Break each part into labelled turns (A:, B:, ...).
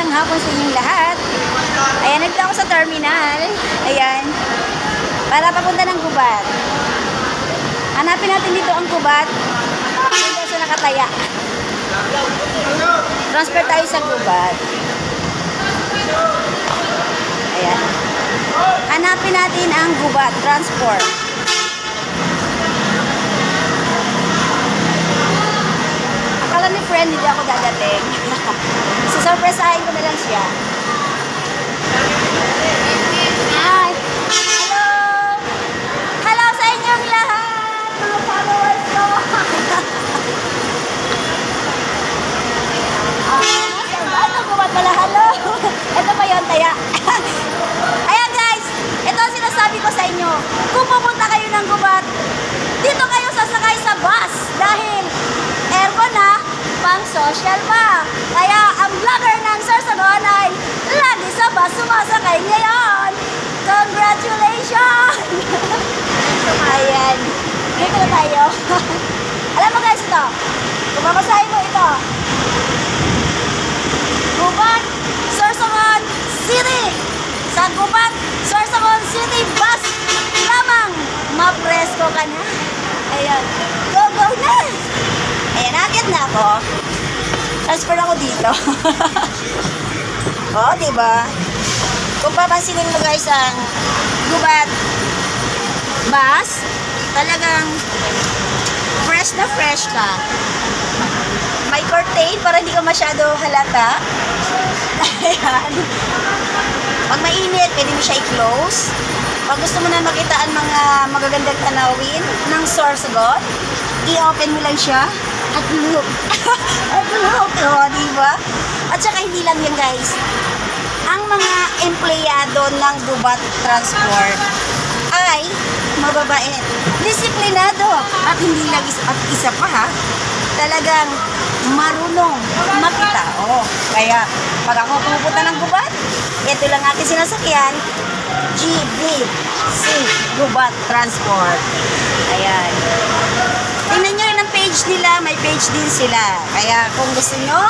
A: magandang hapon sa inyong lahat. Ayan, nagdala ako sa terminal. Ayan. Para papunta ng gubat. Hanapin natin dito ang gubat. Dito sa nakataya. Transfer tayo sa gubat. Ayan. Hanapin natin ang gubat. Transport. Akala ni friend hindi ako dadating. Susurpresahin ko na lang siya. Hi! Hello! Hello sa inyong lahat! Mga followers ko! Ah, ito gumat pala. Hello! Ito pa yun, taya. Ayan guys! Ito ang sinasabi ko sa inyo. Kung pupunta kayo ng gubat, dito kayo sasakay sa bus dahil aircon na, pang social pa. Kaya ang vlogger ng Sorsogon ay lagi sa bus sumasakay ngayon. Congratulations! Ayan. Dito na tayo. Alam mo guys ito, kung babasahin mo ito, Gubat, Sorsogon City. Sa Gubat, Sorsogon City bus lamang. Mapresko ka na. Ayan. Go, go na. Ayan, akit na ako. Transfer ako dito. oh, di ba? Kung papansinin mo guys ang Gubat bus, talagang fresh na fresh ka. May curtain para hindi ka masyado halata. Ayan. Pag mainit, pwede mo siya i-close. Pag gusto mo na makita ang mga magagandang tanawin ng Sorsogon, i-open mo lang siya at look. at look, oh, di ba? At saka hindi lang yan guys. Ang mga empleyado ng Gubat Transport ay mababait, disiplinado, at hindi lang isa, at isa pa ha, talagang marunong makitao. Kaya, pag ako pupunta ng gubat, ito lang aking sinasakyan, GBC Gubat Transport. Ayan. Tingnan nyo ang page nila, may page din sila. Kaya kung gusto nyo,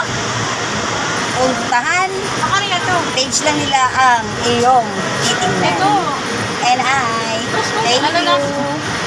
A: puntahan, page lang nila ang iyong titingnan. Thank you.